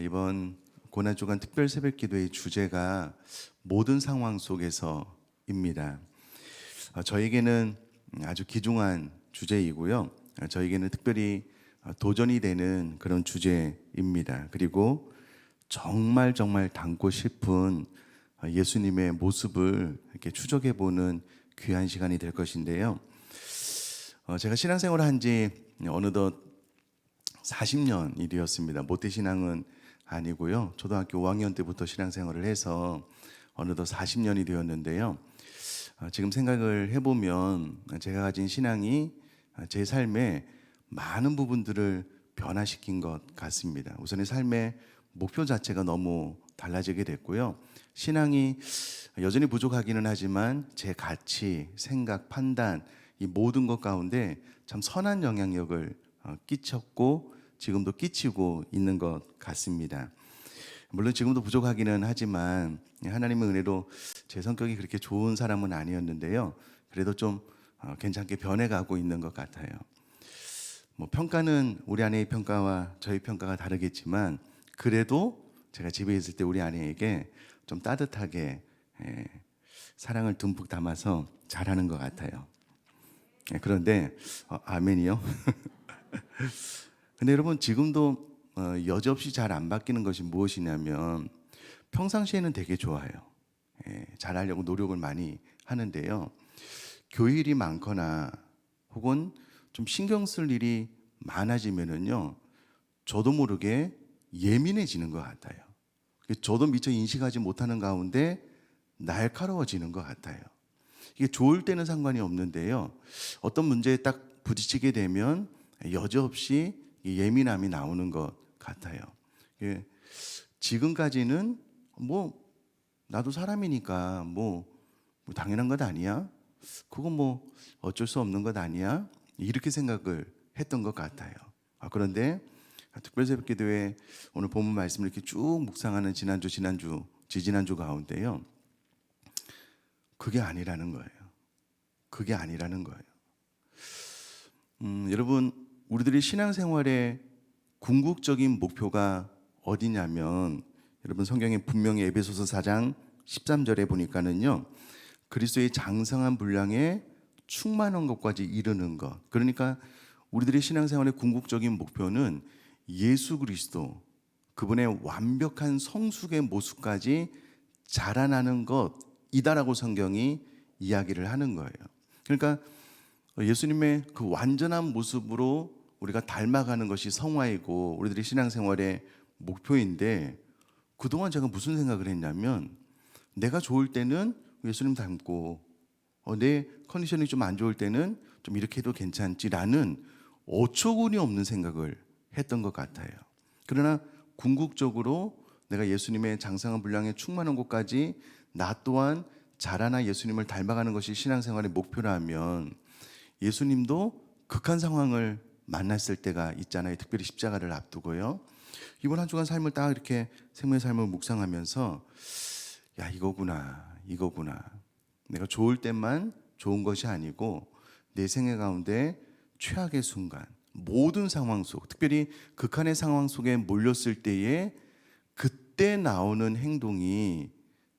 이번 고난 주간 특별 새벽 기도의 주제가 모든 상황 속에서입니다. 어, 저에게는 아주 귀중한 주제이고요. 어, 저에게는 특별히 어, 도전이 되는 그런 주제입니다. 그리고 정말 정말 담고 싶은 어, 예수님의 모습을 이렇게 추적해 보는 귀한 시간이 될 것인데요. 어, 제가 신앙생활을 한 지 어느덧 40년이 되었습니다. 모태신앙은 아니고요. 초등학교 5학년 때부터 신앙생활을 해서 어느덧 40년이 되었는데요. 어, 지금 생각을 해보면 제가 가진 신앙이 제 삶의 많은 부분들을 변화시킨 것 같습니다. 우선의 삶의 목표 자체가 너무 달라지게 됐고요. 신앙이 여전히 부족하기는 하지만 제 가치, 생각, 판단 이 모든 것 가운데 참 선한 영향력을 어, 끼쳤고 지금도 끼치고 있는 것 같습니다. 물론 지금도 부족하기는 하지만 하나님의 은혜로 제 성격이 그렇게 좋은 사람은 아니었는데요. 그래도 좀 어, 괜찮게 변해가고 있는 것 같아요. 뭐 평가는 우리 아내의 평가와 저희 평가가 다르겠지만 그래도 제가 집에 있을 때 우리 아내에게 좀 따뜻하게 예, 사랑을 듬뿍 담아서 잘하는 것 같아요. 예, 그런데 어, 아멘이요. 근데 여러분 지금도 어, 여지없이 잘 안 바뀌는 것이 무엇이냐면 평상시에는 되게 좋아요. 예, 잘하려고 노력을 많이 하는데요. 교일이 많거나 혹은 좀 신경 쓸 일이 많아지면은요, 저도 모르게 예민해지는 것 같아요. 저도 미처 인식하지 못하는 가운데 날카로워지는 것 같아요. 이게 좋을 때는 상관이 없는데요. 어떤 문제에 딱 부딪히게 되면 여지없이 이 예민함이 나오는 것 같아요. 예, 지금까지는 뭐 나도 사람이니까 뭐, 뭐 당연한 것 아니야? 그건 뭐 어쩔 수 없는 것 아니야? 이렇게 생각을 했던 것 같아요. 아, 그런데 특별새벽 기도회 오늘 본문 말씀을 이렇게 쭉 묵상하는 지난주, 지난주, 지지난주 가운데요. 그게 아니라는 거예요. 그게 아니라는 거예요. 음, 여러분, 우리들이 신앙생활의 궁극적인 목표가 어디냐면 여러분 성경에 분명히 에베소서 4장 13절에 보니까는요. 그리스도의 장성한 분량에 충만한 것까지 이르는 것. 그러니까 우리들의 신앙생활의 궁극적인 목표는 예수 그리스도 그분의 완벽한 성숙의 모습까지 자라나는 것이다라고 성경이 이야기를 하는 거예요. 그러니까 예수님의 그 완전한 모습으로 우리가 닮아가는 것이 성화이고 우리들의 신앙생활의 목표인데 그동안 제가 무슨 생각을 했냐면 내가 좋을 때는 예수님 닮고 어, 내 컨디션이 좀 안 좋을 때는 좀 이렇게 해도 괜찮지라는 어처구니 없는 생각을 했던 것 같아요. 그러나 궁극적으로 내가 예수님의 장상한 분량에 충만한 곳까지 나 또한 자라나 예수님을 닮아가는 것이 신앙생활의 목표라면 예수님도 극한 상황을 만났을 때가 있잖아요. 특별히 십자가를 앞두고요. 이번 한 주간 삶을 딱 이렇게 생명의 삶을 묵상하면서 야 이거구나 이거구나 내가 좋을 때만 좋은 것이 아니고 내 생애 가운데 최악의 순간 모든 상황 속 특별히 극한의 상황 속에 몰렸을 때에 그때 나오는 행동이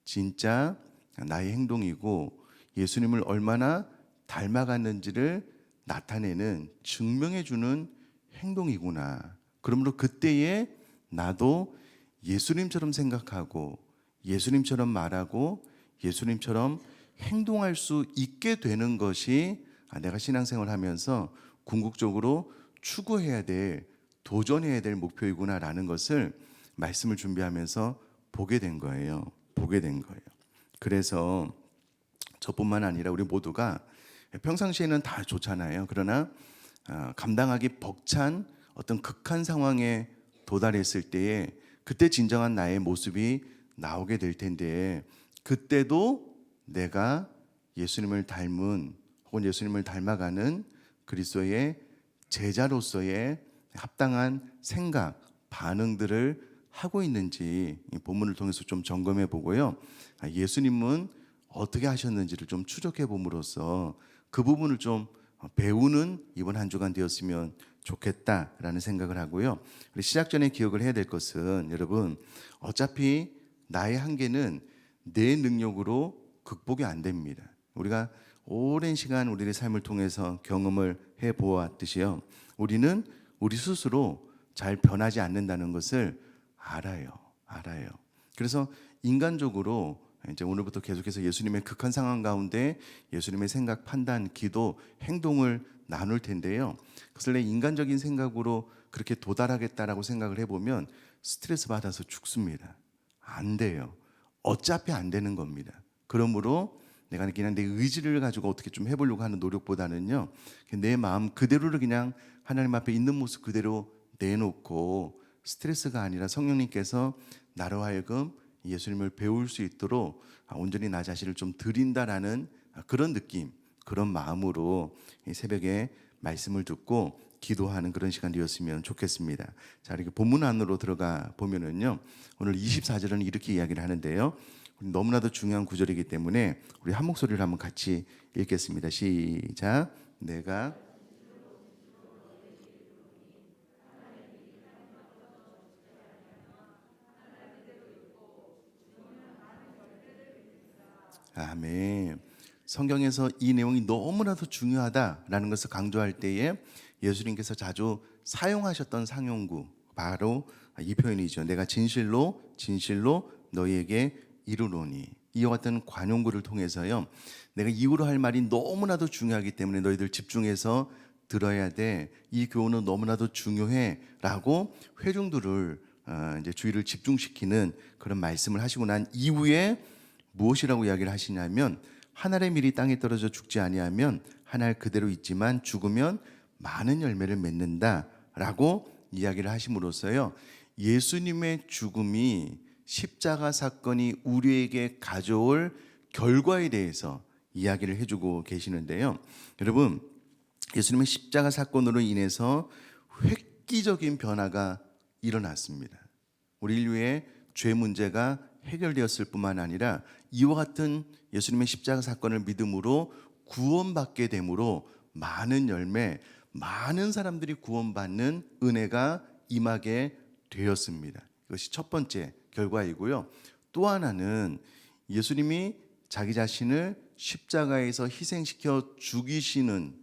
진짜 나의 행동이고 예수님을 얼마나 닮아갔는지를 나타내는 증명해 주는 행동이구나. 그러므로 그때에 나도 예수님처럼 생각하고 예수님처럼 말하고 예수님처럼 행동할 수 있게 되는 것이 아, 내가 신앙생활 하면서 궁극적으로 추구해야 될 도전해야 될 목표이구나라는 것을 말씀을 준비하면서 보게 된 거예요. 보게 된 거예요. 그래서 저뿐만 아니라 우리 모두가 평상시에는 다 좋잖아요. 그러나 아, 감당하기 벅찬 어떤 극한 상황에 도달했을 때에 그때 진정한 나의 모습이 나오게 될 텐데 그때도 내가 예수님을 닮은 혹은 예수님을 닮아가는 그리스도의 제자로서의 합당한 생각, 반응들을 하고 있는지 이 본문을 통해서 좀 점검해 보고요. 아, 예수님은 어떻게 하셨는지를 좀 추적해 봄으로써 그 부분을 좀 어, 배우는 이번 한 주간 되었으면 좋겠다라는 생각을 하고요. 시작 전에 기억을 해야 될 것은 여러분 어차피 나의 한계는 내 능력으로 극복이 안 됩니다. 우리가 오랜 시간 우리의 삶을 통해서 경험을 해 보았듯이요. 우리는 우리 스스로 잘 변하지 않는다는 것을 알아요. 알아요. 그래서 인간적으로 이제 오늘부터 계속해서 예수님의 극한 상황 가운데 예수님의 생각, 판단, 기도, 행동을 나눌 텐데요. 그것을 내 인간적인 생각으로 그렇게 도달하겠다라고 생각을 해보면 스트레스 받아서 죽습니다. 안 돼요. 어차피 안 되는 겁니다. 그러므로 내가 그냥 내 의지를 가지고 어떻게 좀 해보려고 하는 노력보다는요, 내 마음 그대로를 그냥 하나님 앞에 있는 모습 그대로 내놓고 스트레스가 아니라 성령님께서 나로 하여금 예수님을 배울 수 있도록 아, 온전히 나 자신을 좀 드린다라는 그런 느낌, 그런 마음으로 이 새벽에 말씀을 듣고 기도하는 그런 시간 되었으면 좋겠습니다. 자, 이렇게 본문 안으로 들어가 보면은요. 오늘 24절은 이렇게 이야기를 하는데요. 너무나도 중요한 구절이기 때문에 우리 한 목소리를 한번 같이 읽겠습니다. 시작. 내가 아멘. 성경에서 이 내용이 너무나도 중요하다라는 것을 강조할 때에 예수님께서 자주 사용하셨던 상용구 바로 이 표현이죠. 내가 진실로 진실로 너희에게 이르노니 이와 같은 관용구를 통해서요. 내가 이후로 할 말이 너무나도 중요하기 때문에 너희들 집중해서 들어야 돼. 이 교훈은 너무나도 중요해라고 회중들을 어, 이제 주의를 집중시키는 그런 말씀을 하시고 난 이후에 무엇이라고 이야기를 하시냐면 하늘의 밀이 땅에 떨어져 죽지 아니하면 하늘 그대로 있지만 죽으면 많은 열매를 맺는다라고 이야기를 하심으로써요. 예수님의 죽음이 십자가 사건이 우리에게 가져올 결과에 대해서 이야기를 해주고 계시는데요. 여러분, 예수님의 십자가 사건으로 인해서 획기적인 변화가 일어났습니다. 우리 인류의 죄 문제가 해결되었을 뿐만 아니라 이와 같은 예수님의 십자가 사건을 믿음으로 구원받게 되므로 많은 열매, 많은 사람들이 구원받는 은혜가 임하게 되었습니다. 이것이 첫 번째 결과이고요. 또 하나는 예수님이 자기 자신을 십자가에서 희생시켜 죽이시는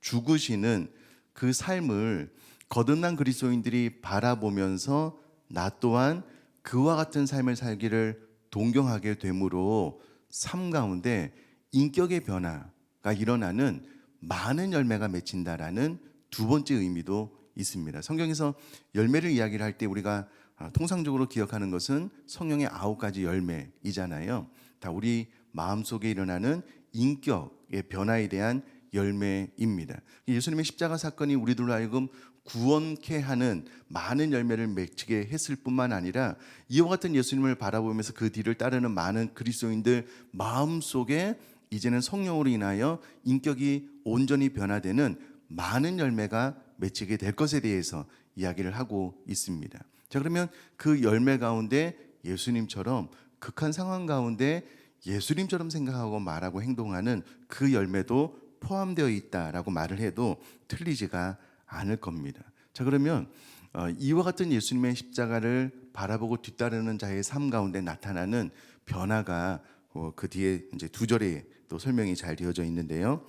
죽으시는 그 삶을 거듭난 그리스도인들이 바라보면서 나 또한 그와 같은 삶을 살기를 동경하게 되므로 삶 가운데 인격의 변화가 일어나는 많은 열매가 맺힌다라는 두 번째 의미도 있습니다. 성경에서 열매를 이야기를 할 때 우리가 아, 통상적으로 기억하는 것은 성령의 아홉 가지 열매이잖아요. 다 우리 마음 속에 일어나는 인격의 변화에 대한 열매입니다. 예수님의 십자가 사건이 우리들로 하여금 구원케 하는 많은 열매를 맺히게 했을 뿐만 아니라 이와 같은 예수님을 바라보면서 그 뒤를 따르는 많은 그리스도인들 마음 속에 이제는 성령으로 인하여 인격이 온전히 변화되는 많은 열매가 맺히게 될 것에 대해서 이야기를 하고 있습니다. 자, 그러면 그 열매 가운데 예수님처럼 극한 상황 가운데 예수님처럼 생각하고 말하고 행동하는 그 열매도 포함되어 있다라고 말을 해도 틀리지가 않을 겁니다. 자, 그러면 어, 이와 같은 예수님의 십자가를 바라보고 뒤따르는 자의 삶 가운데 나타나는 변화가 어, 그 뒤에 이제 두 절에 또 설명이 잘 되어져 있는데요.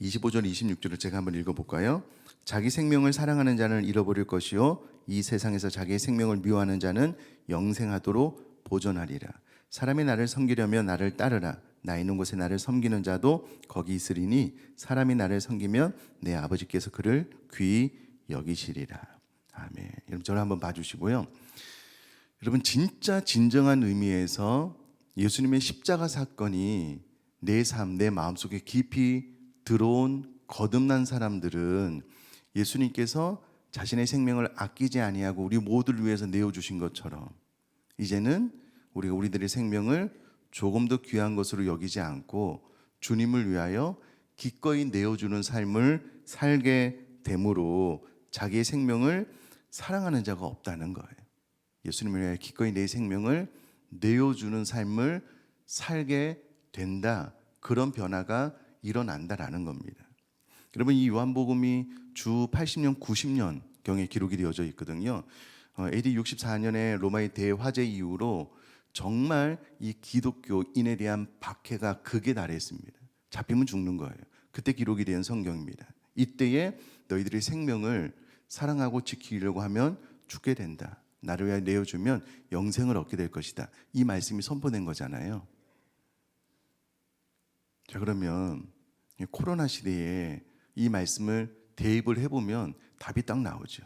25절 26절을 제가 한번 읽어 볼까요? 자기 생명을 사랑하는 자는 잃어버릴 것이요 이 세상에서 자기의 생명을 미워하는 자는 영생하도록 보존하리라. 사람이 나를 섬기려면 나를 따르라. 나 있는 곳에 나를 섬기는 자도 거기 있으리니 사람이 나를 섬기면 내 아버지께서 그를 귀히 여기시리라. 아멘. 여러분 저를 한번 봐주시고요. 여러분 진짜 진정한 의미에서 예수님의 십자가 사건이 내 삶, 내 마음속에 깊이 들어온 거듭난 사람들은 예수님께서 자신의 생명을 아끼지 아니하고 우리 모두를 위해서 내어 주신 것처럼 이제는 우리가 우리들의 생명을 조금 더 귀한 것으로 여기지 않고 주님을 위하여 기꺼이 내어주는 삶을 살게 되므로 자기의 생명을 사랑하는 자가 없다는 거예요. 예수님을 위하여 기꺼이 내 생명을 내어주는 삶을 살게 된다. 그런 변화가 일어난다라는 겁니다. 여러분 이 요한복음이 주 80년 90년 경에 기록이 되어져 있거든요. 어, AD 64년에 로마의 대화재 이후로 정말 이 기독교인에 대한 박해가 극에 달했습니다. 잡히면 죽는 거예요. 그때 기록이 된 성경입니다. 이때에 너희들의 생명을 사랑하고 지키려고 하면 죽게 된다. 나를 위하여 내어주면 영생을 얻게 될 것이다. 이 말씀이 선포된 거잖아요. 자 그러면 이 코로나 시대에 이 말씀을 대입을 해보면 답이 딱 나오죠.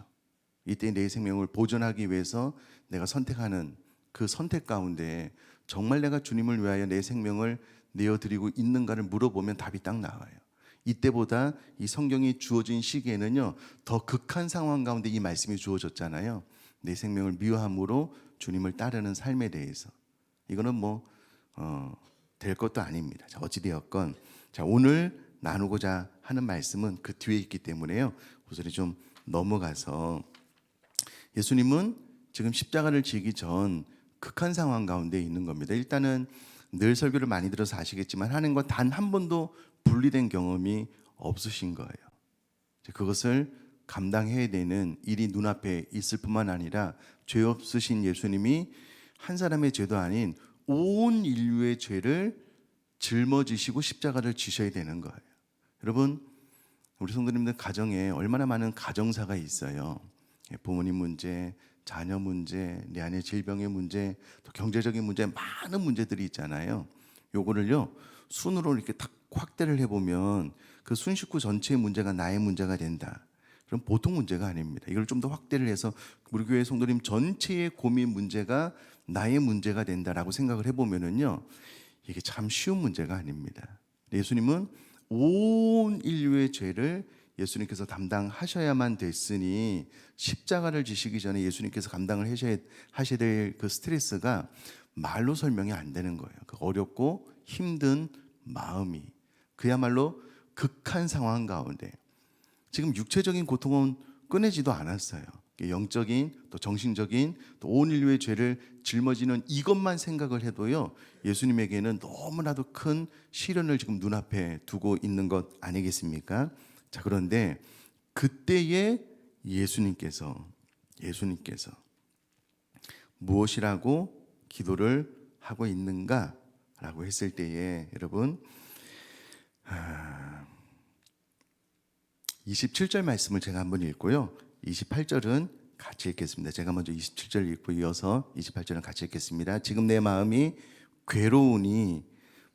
이때 내 생명을 보존하기 위해서 내가 선택하는 그 선택 가운데 정말 내가 주님을 위하여 내 생명을 내어드리고 있는가를 물어보면 답이 딱 나와요. 이때보다 이 성경이 주어진 시기에는요 더 극한 상황 가운데 이 말씀이 주어졌잖아요. 내 생명을 미워함으로 주님을 따르는 삶에 대해서 이거는 뭐 어, 될 것도 아닙니다. 자, 어찌되었건 자 오늘 나누고자 하는 말씀은 그 뒤에 있기 때문에요. 우선이 좀 넘어가서 예수님은 지금 십자가를 지기 전 극한 상황 가운데 있는 겁니다. 일단은 늘 설교를 많이 들어서 아시겠지만 하나님과 단한 번도 분리된 경험이 없으신 거예요. 그것을 감당해야 되는 일이 눈앞에 있을 뿐만 아니라 죄 없으신 예수님이 한 사람의 죄도 아닌 온 인류의 죄를 짊어지시고 십자가를 지셔야 되는 거예요. 여러분, 우리 성도님들 가정에 얼마나 많은 가정사가 있어요. 예, 부모님 문제, 자녀 문제, 내 안의 질병의 문제, 또 경제적인 문제 많은 문제들이 있잖아요. 요거를요 순으로 이렇게 딱 확대를 해보면 그 순식구 전체의 문제가 나의 문제가 된다. 그럼 보통 문제가 아닙니다. 이걸 좀 더 확대를 해서 우리 교회 성도님 전체의 고민 문제가 나의 문제가 된다라고 생각을 해보면은요 이게 참 쉬운 문제가 아닙니다. 예수님은 온 인류의 죄를 예수님께서 담당하셔야만 됐으니 십자가를 지시기 전에 예수님께서 감당을 하셔야, 될 그 스트레스가 말로 설명이 안 되는 거예요. 그 어렵고 힘든 마음이 그야말로 극한 상황 가운데 지금 육체적인 고통은 끊이지도 않았어요. 영적인 또 정신적인 또 온 인류의 죄를 짊어지는 이것만 생각을 해도요 예수님에게는 너무나도 큰 시련을 지금 눈앞에 두고 있는 것 아니겠습니까? 자 그런데 그때에 예수님께서 예수님께서 무엇이라고 기도를 하고 있는가라고 했을 때에 여러분 27절 말씀을 제가 한번 읽고요. 28절은 같이 읽겠습니다. 제가 먼저 27절 읽고 이어서 28절은 같이 읽겠습니다. 지금 내 마음이 괴로우니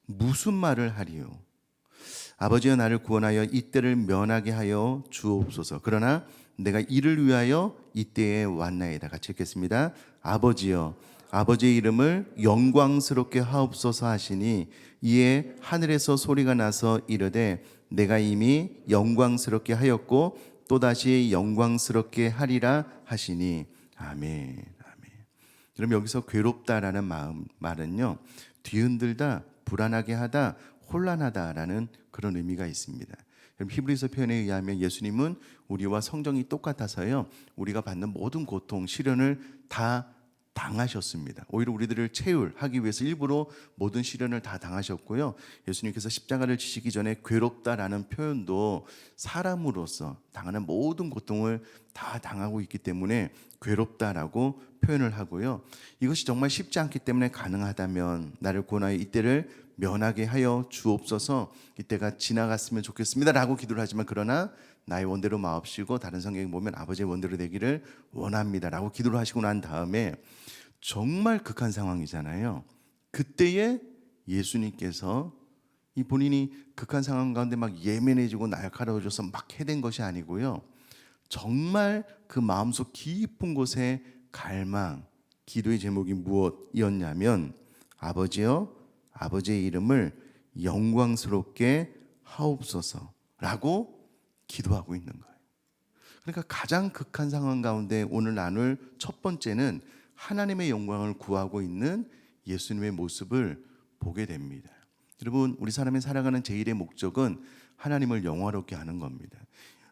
무슨 말을 하리요? 아버지여 나를 구원하여 이때를 면하게 하여 주옵소서. 그러나 내가 이를 위하여 이때에 왔나이다. 같이 읽겠습니다. 아버지여 아버지의 이름을 영광스럽게 하옵소서 하시니 이에 하늘에서 소리가 나서 이르되 내가 이미 영광스럽게 하였고 또다시 영광스럽게 하리라 하시니 아멘. 아멘. 그럼 여기서 괴롭다라는 마음 말은요. 뒤흔들다, 불안하게 하다, 혼란하다라는 그런 의미가 있습니다. 그럼 히브리서 표현에 의하면 예수님은 우리와 성정이 똑같아서요. 우리가 받는 모든 고통, 시련을 다 당하셨습니다. 오히려 우리들을 체휼하기 위해서 일부러 모든 시련을 다 당하셨고요. 예수님께서 십자가를 지시기 전에 괴롭다라는 표현도 사람으로서 당하는 모든 고통을 다 당하고 있기 때문에 괴롭다라고 표현을 하고요. 이것이 정말 쉽지 않기 때문에 가능하다면 나를 구원하여 이때를 면하게 하여 주옵소서 이때가 지나갔으면 좋겠습니다 라고 기도를 하지만 그러나 나의 원대로 마옵시고 다른 성경에 보면 아버지의 원대로 되기를 원합니다 라고 기도를 하시고 난 다음에 정말 극한 상황이잖아요. 그때에 예수님께서 이 본인이 극한 상황 가운데 막 예민해지고 날카로워져서 막 해댄 것이 아니고요. 정말 그 마음속 깊은 곳에 갈망, 기도의 제목이 무엇이었냐면 아버지여 아버지의 이름을 영광스럽게 하옵소서라고 기도하고 있는 거예요. 그러니까 가장 극한 상황 가운데 오늘 나눌 첫 번째는 하나님의 영광을 구하고 있는 예수님의 모습을 보게 됩니다. 여러분, 우리 사람이 살아가는 제일의 목적은 하나님을 영화롭게 하는 겁니다.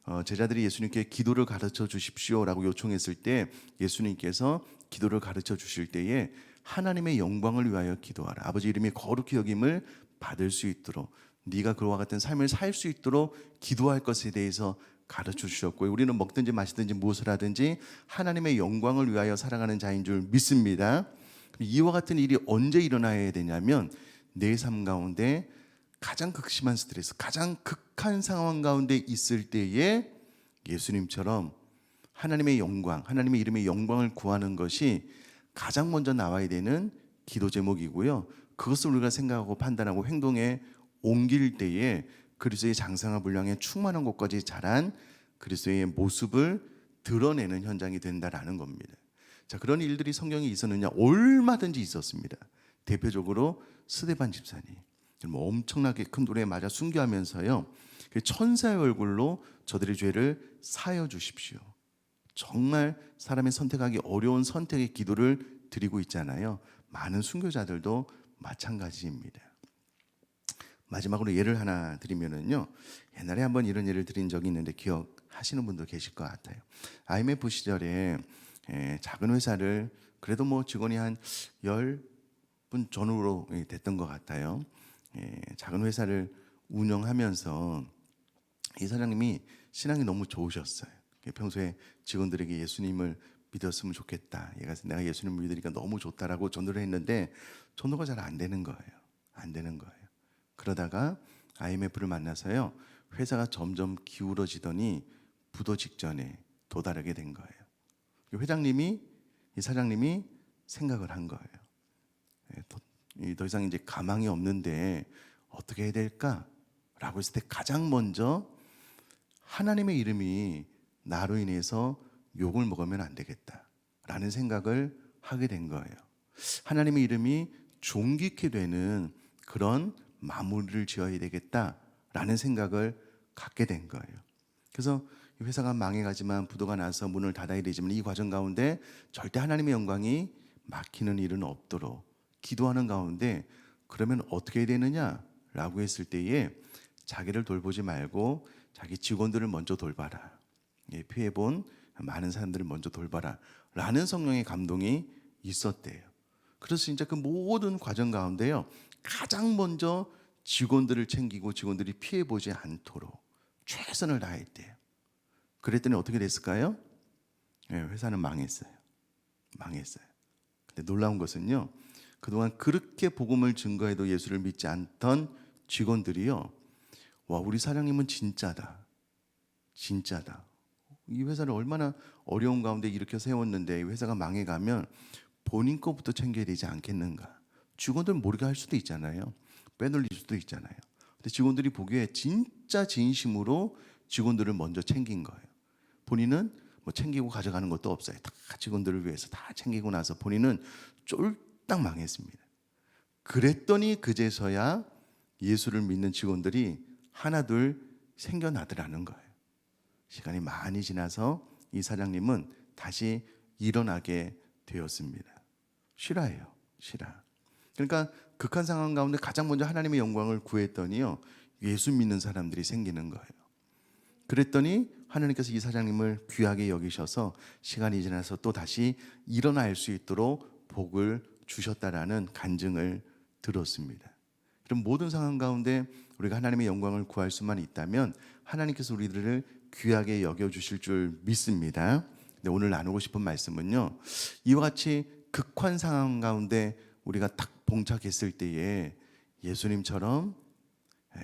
어, 제자들이 예수님께 기도를 가르쳐 주십시오라고 요청했을 때 예수님께서 기도를 가르쳐 주실 때에 하나님의 영광을 위하여 기도하라. 아버지 이름이 거룩히 여김을 받을 수 있도록 네가 그와 같은 삶을 살 수 있도록 기도할 것에 대해서 가르쳐 주셨고 우리는 먹든지 마시든지 무엇을 하든지 하나님의 영광을 위하여 살아가는 자인 줄 믿습니다. 이와 같은 일이 언제 일어나야 되냐면 내 삶 가운데 가장 극심한 스트레스, 가장 극한 상황 가운데 있을 때에 예수님처럼 하나님의 영광, 하나님의 이름의 영광을 구하는 것이 가장 먼저 나와야 되는 기도 제목이고요. 그것을 우리가 생각하고 판단하고 행동에 옮길 때에 그리스도의 장상을 분량에 충만한 곳까지 자란 그리스도의 모습을 드러내는 현장이 된다라는 겁니다. 자, 그런 일들이 성경에 있었느냐? 얼마든지 있었습니다. 대표적으로 스데반 집사님. 뭐 엄청나게 큰 돌에 맞아 순교하면서요. 그 천사의 얼굴로 저들의 죄를 사여 주십시오. 정말 사람의 선택하기 어려운 선택의 기도를 드리고 있잖아요. 많은 순교자들도 마찬가지입니다. 마지막으로 예를 하나 드리면은요. 옛날에 한번 이런 예를 드린 적이 있는데 기억하시는 분도 계실 것 같아요. IMF 시절에 에, 작은 회사를 그래도 뭐 직원이 한 10분 전후로 예, 됐던 것 같아요. 에, 작은 회사를 운영하면서 이 사장님이 신앙이 너무 좋으셨어요. 평소에 직원들에게 예수님을 믿었으면 좋겠다. 얘가 내가 예수님을 믿으니까 너무 좋다라고 전도를 했는데 전도가 잘 안 되는 거예요. 안 되는 거예요. 그러다가 IMF를 만나서요. 회사가 점점 기울어지더니 부도 직전에 도달하게 된 거예요. 회장님이 이 사장님이 생각을 한 거예요. 예, 더, 이상 이제 가망이 없는데 어떻게 해야 될까라고 했을 때 가장 먼저 하나님의 이름이 나로 인해서 욕을 먹으면 안 되겠다라는 생각을 하게 된 거예요. 하나님의 이름이 존귀케 되는 그런 마무리를 지어야 되겠다라는 생각을 갖게 된 거예요. 그래서 이 회사가 망해가지만 부도가 나서 문을 닫아야 되지만 이 과정 가운데 절대 하나님의 영광이 막히는 일은 없도록 기도하는 가운데 그러면 어떻게 되느냐라고 했을 때에 자기를 돌보지 말고 자기 직원들을 먼저 돌봐라. 예, 피해 본 많은 사람들을 먼저 돌봐라. 라는 성령의 감동이 있었대요. 그래서 진짜 그 모든 과정 가운데요. 가장 먼저 직원들을 챙기고 직원들이 피해 보지 않도록 최선을 다했대요. 그랬더니 어떻게 됐을까요? 예, 회사는 망했어요. 망했어요. 근데 놀라운 것은요. 그동안 그렇게 복음을 증거해도 예수를 믿지 않던 직원들이요. 와, 우리 사장님은 진짜다. 진짜다. 이 회사를 얼마나 어려운 가운데 이렇게 세웠는데 이 회사가 망해가면 본인 거부터 챙겨야 되지 않겠는가. 직원들 모르게 할 수도 있잖아요. 빼돌릴 수도 있잖아요. 근데 직원들이 보기에 진짜 진심으로 직원들을 먼저 챙긴 거예요. 본인은 뭐 챙기고 가져가는 것도 없어요. 다 직원들을 위해서 다 챙기고 나서 본인은 쫄딱 망했습니다. 그랬더니 그제서야 예수를 믿는 직원들이 하나둘 생겨나더라는 거예요. 시간이 많이 지나서 이 사장님은 다시 일어나게 되었습니다. 실화예요. 실화. 그러니까 극한 상황 가운데 가장 먼저 하나님의 영광을 구했더니요. 예수 믿는 사람들이 생기는 거예요. 그랬더니 하나님께서 이 사장님을 귀하게 여기셔서 시간이 지나서 또 다시 일어날 수 있도록 복을 주셨다라는 간증을 들었습니다. 그럼 모든 상황 가운데 우리가 하나님의 영광을 구할 수만 있다면 하나님께서 우리들을 귀하게 여겨 주실 줄 믿습니다. 근데 오늘 나누고 싶은 말씀은요. 이와 같이 극한 상황 가운데 우리가 딱 봉착했을 때에 예수님처럼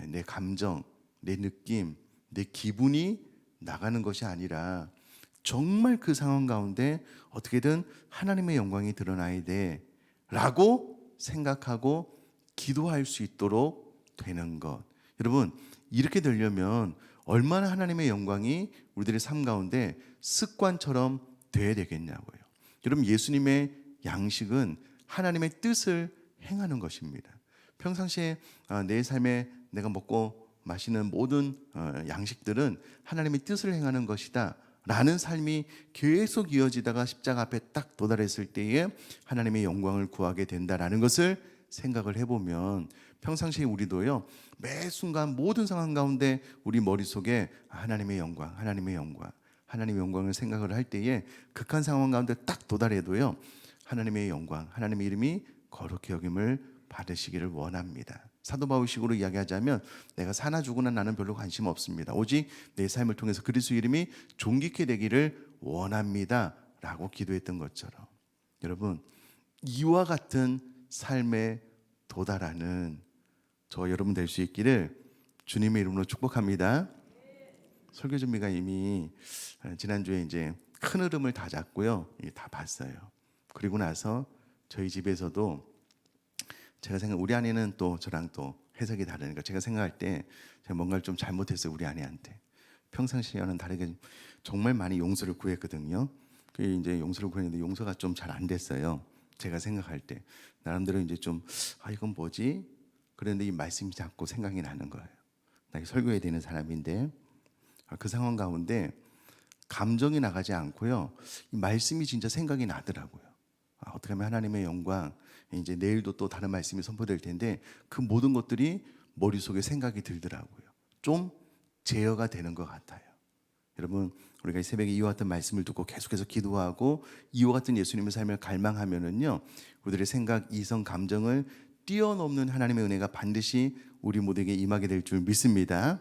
내 감정, 내 느낌, 내 기분이 나가는 것이 아니라 정말 그 상황 가운데 어떻게든 하나님의 영광이 드러나야 돼 라고 생각하고 기도할 수 있도록 되는 것. 여러분, 이렇게 되려면 얼마나 하나님의 영광이 우리들의 삶 가운데 습관처럼 돼야 되겠냐고요. 여러분, 예수님의 양식은 하나님의 뜻을 행하는 것입니다. 평상시에 아, 내 삶에 내가 먹고 마시는 모든 어, 양식들은 하나님의 뜻을 행하는 것이다. 라는 삶이 계속 이어지다가 십자가 앞에 딱 도달했을 때에 하나님의 영광을 구하게 된다라는 것을 생각을 해보면 평상시에 우리도요 매 순간 모든 상황 가운데 우리 머릿속에 하나님의 영광, 하나님의 영광, 하나님의 영광을 생각을 할 때에 극한 상황 가운데 딱 도달해도요 하나님의 영광, 하나님의 이름이 거룩히 여김을 받으시기를 원합니다. 사도 바울식으로 이야기하자면 내가 사나 죽으나 나는 별로 관심 없습니다. 오직 내 삶을 통해서 그리스도 이름이 존귀케 되기를 원합니다라고 기도했던 것처럼 여러분 이와 같은 삶에 도달하는 저 여러분 될 수 있기를 주님의 이름으로 축복합니다. 설교 준비가 이미 지난주에 이제 큰 흐름을 다 잡고요. 이게 다 봤어요. 그리고 나서 저희 집에서도 제가 생각 우리 아내는 또 저랑 또 해석이 다르니까 제가 생각할 때 제가 뭔가를 좀 잘못했어요 우리 아내한테 평상시와는 다르게 정말 많이 용서를 구했거든요. 그 이제 용서를 구했는데 용서가 좀 잘 안 됐어요. 제가 생각할 때 나름대로 이제 좀 아 이건 뭐지? 그런데 이 말씀이 자꾸 생각이 나는 거예요. 나 설교해야 되는 사람인데 아, 그 상황 가운데 감정이 나가지 않고요. 이 말씀이 진짜 생각이 나더라고요. 아, 어떻게 하면 하나님의 영광 이제 내일도 또 다른 말씀이 선포될 텐데 그 모든 것들이 머릿속에 생각이 들더라고요. 좀 제어가 되는 것 같아요. 여러분 우리가 이 새벽에 이와 같은 말씀을 듣고 계속해서 기도하고 이와 같은 예수님의 삶을 갈망하면은요 우리들의 생각, 이성, 감정을 뛰어넘는 하나님의 은혜가 반드시 우리 모두에게 임하게 될 줄 믿습니다.